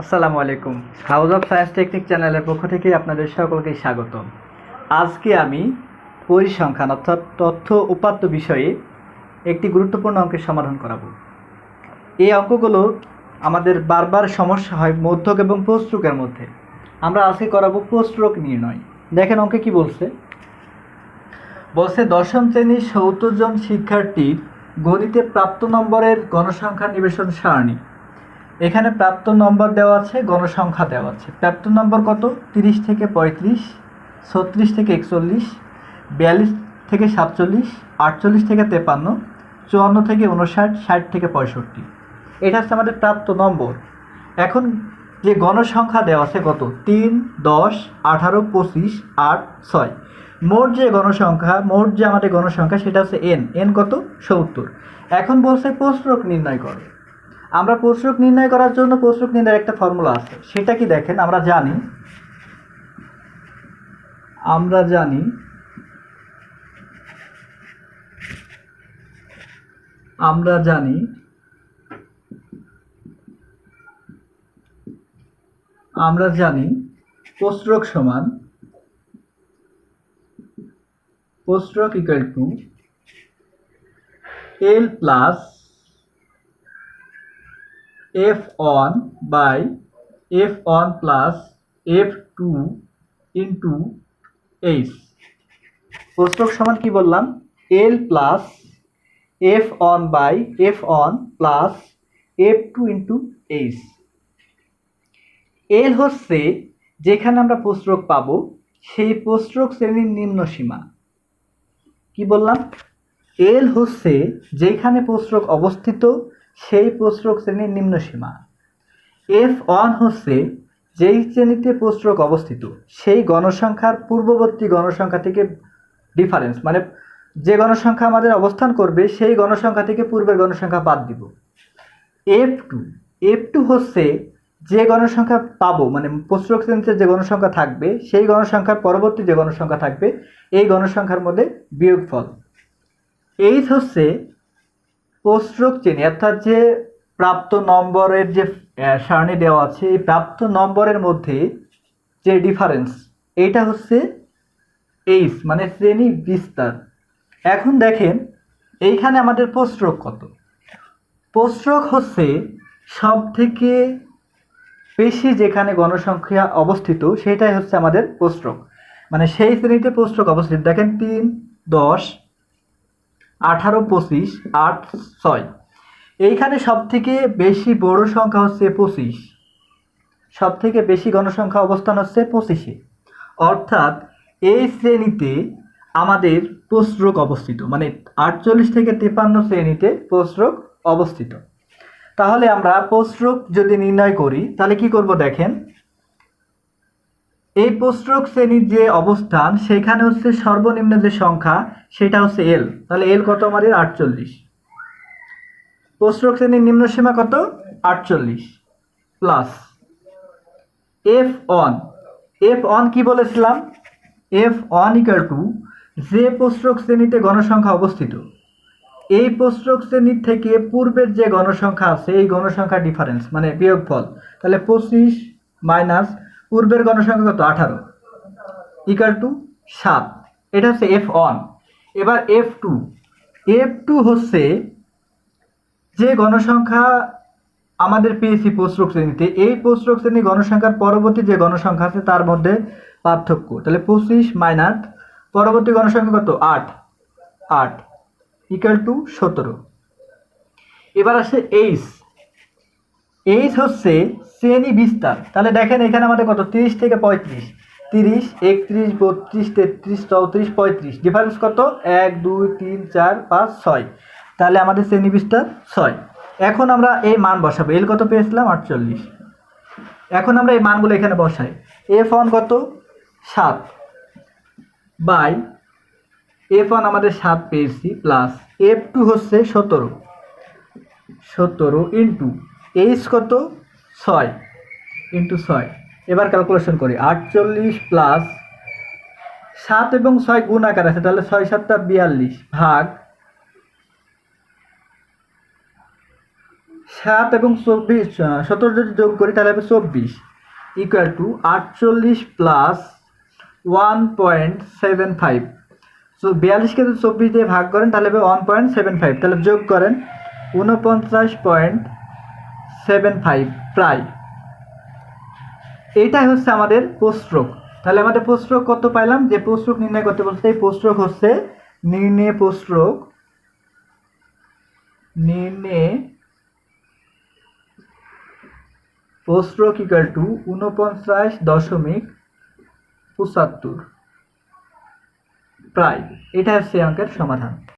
আসসালামু আলাইকুম। House of science technique চ্যানেলের পক্ষ থেকে আপনাদের সকলকে স্বাগত আজকে আমি পরিসংখ্যান অর্থাৎ তথ্য উপাত্ত বিষয়ে একটি গুরুত্বপূর্ণ অঙ্কের সমাধান করাবো। এই অঙ্কগুলো আমাদের বারবার সমস্যা হয় মধ্যক এবং পোস্ট্রোকের মধ্যে। আমরা আজকে করাবো পোস্ট্রোক নির্ণয়। দেখেন অঙ্কে কি বলছে? বলছে, দশম শ্রেণির সত্তর শিক্ষার্থীর গণিতে প্রাপ্ত নম্বরের গণসংখ্যা নিবেশন সারণী। এখানে প্রাপ্ত নম্বর দেওয়া আছে, গণসংখ্যা দেওয়া আছে। প্রাপ্ত নম্বর কত? তিরিশ থেকে পঁয়ত্রিশ, ছত্রিশ থেকে একচল্লিশ, বিয়াল্লিশ থেকে সাতচল্লিশ, আটচল্লিশ থেকে তেপান্ন, চুয়ান্ন থেকে উনষাট ষাট থেকে পঁয়ষট্টি। এটা হচ্ছে আমাদের প্রাপ্ত নম্বর। এখন যে গণসংখ্যা দেওয়া আছে কত? তিন, দশ, আঠারো, পঁচিশ, আট, ছয়। মোট যে গণসংখ্যা, মোট যে আমাদের গণসংখ্যা, সেটা হচ্ছে এন এন কত? সত্তর। এখন বলছে পোস্টরোগ নির্ণয় করো। আমরা পোস্টরোগ নির্ণয় করার জন্য পোস্টরোগ নির্ণয়ের একটা ফর্মুলা আছে। সেটা কি দেখেন? আমরা জানি আমরা জানি আমরা জানি আমরা জানি পোস্টরোগ সমান পোস্টরোগ equal to L plus F one by F one plus F two into H সমান কি বললাম? L plus F one by F one plus F two into H L হচ্ছে যেখানে আমরা পোস্টরোগ পাবো, সেই পোস্টরোগ শ্রেণির নিম্ন সীমা। কি বললাম? এল হচ্ছে যেখানে পোস্টরোগ অবস্থিত সেই পোস্টরোগ শ্রেণির নিম্ন সীমা। এফ ওয়ান হচ্ছে যেই শ্রেণীতে পোস্টরোগ অবস্থিত, সেই গণসংখ্যার পূর্ববর্তী গণসংখ্যা থেকে ডিফারেন্স মানে যে গণসংখ্যা আমাদের অবস্থান করবে, সেই গণসংখ্যা থেকে পূর্বের গণসংখ্যা বাদ দিব। এফ টু এফ টু হচ্ছে যে গণসংখ্যা পাবো মানে পোস্টরোগ শ্রেণীতে যে গণসংখ্যা থাকবে, সেই গণসংখ্যার পরবর্তী যে গণসংখ্যা থাকবে, এই গণসংখ্যার মধ্যে বিয়োগফল। এইচ হচ্ছে পোস্টরোগ চেনে, অর্থাৎ যে প্রাপ্ত নম্বরের যে সারণী দেওয়া আছে, এই প্রাপ্ত নম্বরের মধ্যে যে ডিফারেন্স এইটা হচ্ছে এইচ মানে শ্রেণি বিস্তার। এখন দেখেন, এইখানে আমাদের পোস্টরোগ কত? পোস্টরোগ হচ্ছে সব থেকে বেশি যেখানে গণসংখ্যা অবস্থিত সেটাই হচ্ছে আমাদের পোস্টরোগ মানে সেই শ্রেণীতে পোস্টরোগ অবস্থিত। দেখেন তিন, দশ আঠারো, পঁচিশ, আট, ছয়। এইখানে সব থেকে বেশি বড় সংখ্যা হচ্ছে পঁচিশ। সব থেকে বেশি গণসংখ্যা অবস্থান হচ্ছে পঁচিশে। অর্থাৎ এই শ্রেণীতে আমাদের পোস্টরোগ অবস্থিত মানে আটচল্লিশ থেকে তেপান্ন শ্রেণীতে পোস্টরোগ অবস্থিত। তাহলে আমরা পোস্টরোগ যদি নির্ণয় করি, তাহলে কি করব দেখেন? এই পোস্টরোগ শ্রেণির যে অবস্থান, সেখানে হচ্ছে সর্বনিম্ন যে সংখ্যা, সেটা হচ্ছে এল তাহলে এল কত আমাদের? আটচল্লিশ। পোস্টরোগ শ্রেণির নিম্ন সীমা কত? আটচল্লিশ। Plus F on F on কি বলেছিলাম? এফ অন ইকাল টু যে পোস্টরোগ শ্রেণীতে গণসংখ্যা অবস্থিত, এই পোস্টরোগ শ্রেণির থেকে পূর্বের যে গণসংখ্যা আছে, এই গণসংখ্যা ডিফারেন্স মানে বিয়োগফল। তাহলে পঁচিশ মাইনাস পূর্বের গণসংখ্যা কত? আঠারো। ইকাল টু সাত। এটা হচ্ছে এফ ওয়ান এবার এফ টু এফ টু হচ্ছে যে গণসংখ্যা আমাদের পেয়েছি পোস্টরোগ শ্রেণীতে, এই পোস্টরোগ শ্রেণি গণসংখ্যার পরবর্তী যে গণসংখ্যা আছে, তার মধ্যে পার্থক্য। তাহলে পঁচিশ মাইনাস পরবর্তী গণসংখ্যা কত? আট। আট। ইকাল টু সতেরো। এবার আসে এইচ এইচ হচ্ছে শ্রেণি বিস্তার। তাহলে দেখেন এখানে আমাদের কত? তিরিশ থেকে পঁয়ত্রিশ। তিরিশ, একত্রিশ, বত্রিশ, তেত্রিশ, চৌত্রিশ, পঁয়ত্রিশ। ডিফারেন্স কত? এক, দুই, তিন, চার, পাঁচ, ছয়। তাহলে আমাদের শ্রেণি বিস্তার ছয়। এখন আমরা এই মান বসাবো। এল কত পেয়েছিলাম? আটচল্লিশ। এখন আমরা এই মানগুলো এখানে বসাই। এফ ওয়ান কত? সাত। বাই এফ ওয়ান আমাদের সাত পেয়েছি প্লাস এফ টু হচ্ছে সতেরো। সতেরো ইন্টু এইচ কত? ছয় ইন্টু ছয়। এবার ক্যালকুলেশন করি। আটচল্লিশ প্লাস সাত এবং ছয় গুণ আকার আছে, তাহলে ছয় সাতটা বিয়াল্লিশ ভাগ সাত এবং চব্বিশ সতেরো যদি যোগ করি, তাহলে হবে চব্বিশ। ইকুয়াল টু আটচল্লিশ plus one point seven five so বিয়াল্লিশকে যদি চব্বিশ দিয়ে ভাগ করেন, তাহলে হবে ওয়ান পয়েন্ট সেভেন ফাইভ তাহলে যোগ করেন উনপঞ্চাশ পয়েন্ট সেভেন ফাইভ প্রায়। এইটাই হচ্ছে আমাদের পোস্ট্রোক। তাহলে আমাদের পোস্ট্রোক কত পাইলাম? যে পোস্ট্রোক নির্ণয় করতে বলছে, এই পোস্ট্রোক হচ্ছে নির্ণয় পোস্ট্রোক নির্ণয় পোস্ট্রোক ইকাল টু উনপঞ্চাশ দশমিক পঁচাত্তর। প্রায় এটা হচ্ছে অঙ্কের সমাধান।